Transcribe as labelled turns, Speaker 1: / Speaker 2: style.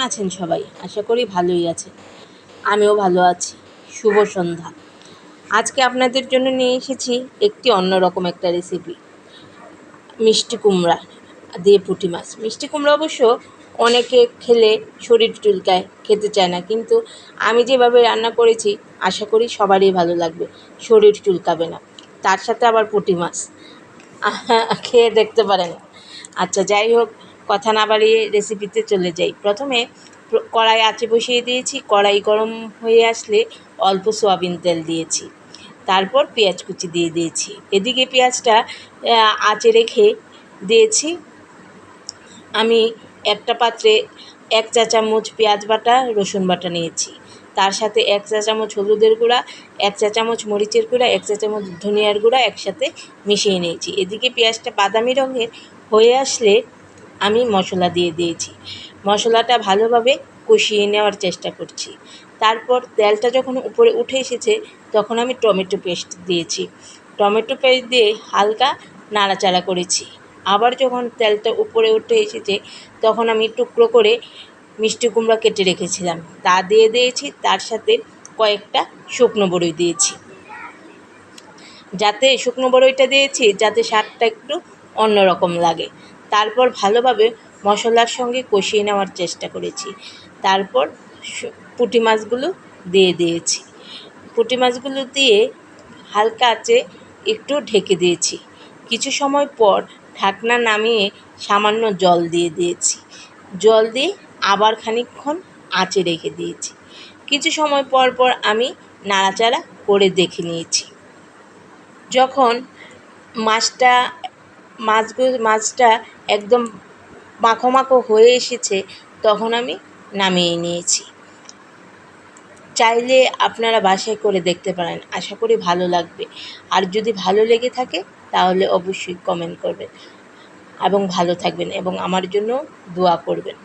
Speaker 1: আছেন সবাই? আশা করি ভালোই আছেন। আমিও ভালো আছি। শুভ সন্ধ্যা। আজকে আপনাদের জন্য নিয়ে এসেছি একটি অন্যরকম একটা রেসিপি মিষ্টি কুমড়া দিয়ে পুঁটি মাছ। মিষ্টি কুমড়া অবশ্য অনেকে খেলে শরীর টুলকায় খেতে চায় না। কিন্তু আমি যেভাবে রান্না করেছি, আশা করি সবারই ভালো লাগবে। শরীর চুলকাবে না। তার সাথে আবার পুঁটি মাছ। খেয়ে দেখতে পারেন। আচ্ছা যাই হোক কথা না বাড়িয়ে রেসিপিতে চলে যাই। প্রথমে কড়াই আঁচে বসিয়ে দিয়েছি। কড়াই গরম হয়ে আসলে অল্প সয়াবিন তেল দিয়েছি। তারপর পেঁয়াজ কুচি দিয়ে দিয়েছি। এদিকে পেঁয়াজটা আঁচে রেখে দিয়েছি। আমি একটা পাত্রে এক চা চামচ পেঁয়াজ বাটা, রসুন বাটা নিয়েছি। তার সাথে এক চা চামচ হলুদের গুঁড়া, এক চা চামচ মরিচের গুঁড়া, এক চা চামচ ধনিয়ার গুঁড়া একসাথে মিশিয়ে নিয়েছি। এদিকে পেঁয়াজটা বাদামি রঙের হয়ে আসলে আমি মশলা দিয়ে দিয়েছি। মশলাটা ভালোভাবে কষিয়ে নেওয়ার চেষ্টা করছি। তারপর তেলটা যখন উপরে উঠে এসেছে, তখন আমি টমেটো পেস্ট দিয়েছি। টমেটো পেস্ট দিয়ে হালকা নাড়াচাড়া করেছি। আবার যখন তেলটা উপরে উঠে এসেছে, তখন আমি টুকরো করে মিষ্টি কুমড়া কেটে রেখেছিলাম। তা দিয়ে দিয়েছি, তার সাথে কয়েকটা শুকনো বড়ই দিয়েছি। যাতে শুকনো বড়ইটা দিয়েছি, যাতে স্বাদটা একটু অন্যরকম লাগে। তারপর ভালোভাবে মশলার সঙ্গে কষিয়ে নেওয়ার চেষ্টা করেছি। তারপর পুঁটি মাছগুলো দিয়ে দিয়েছি। পুঁটি মাছগুলো দিয়ে হালকা আঁচে একটু ঢেকে দিয়েছি। কিছু সময় পর ঢাকনা নামিয়ে সামান্য জল দিয়ে দিয়েছি। জল দিয়ে আবার খানিকক্ষণ আঁচে রেখে দিয়েছি। কিছু সময় পর পর আমি নাড়াচাড়া করে দেখে নিয়েছি। যখন মাছটা মাছগুলো, মাছটা একদম মাখো মাখো হয়ে এসেছে, তখন আমি নামিয়ে নিয়েছি। চাইলে আপনারা বাসায় করে দেখতে পারেন, আশা করি ভালো লাগবে। আর যদি ভালো লেগে থাকে, তাহলে অবশ্যই কমেন্ট করবেন। এবং ভালো থাকবেন এবং আমার জন্য দোয়া করবেন।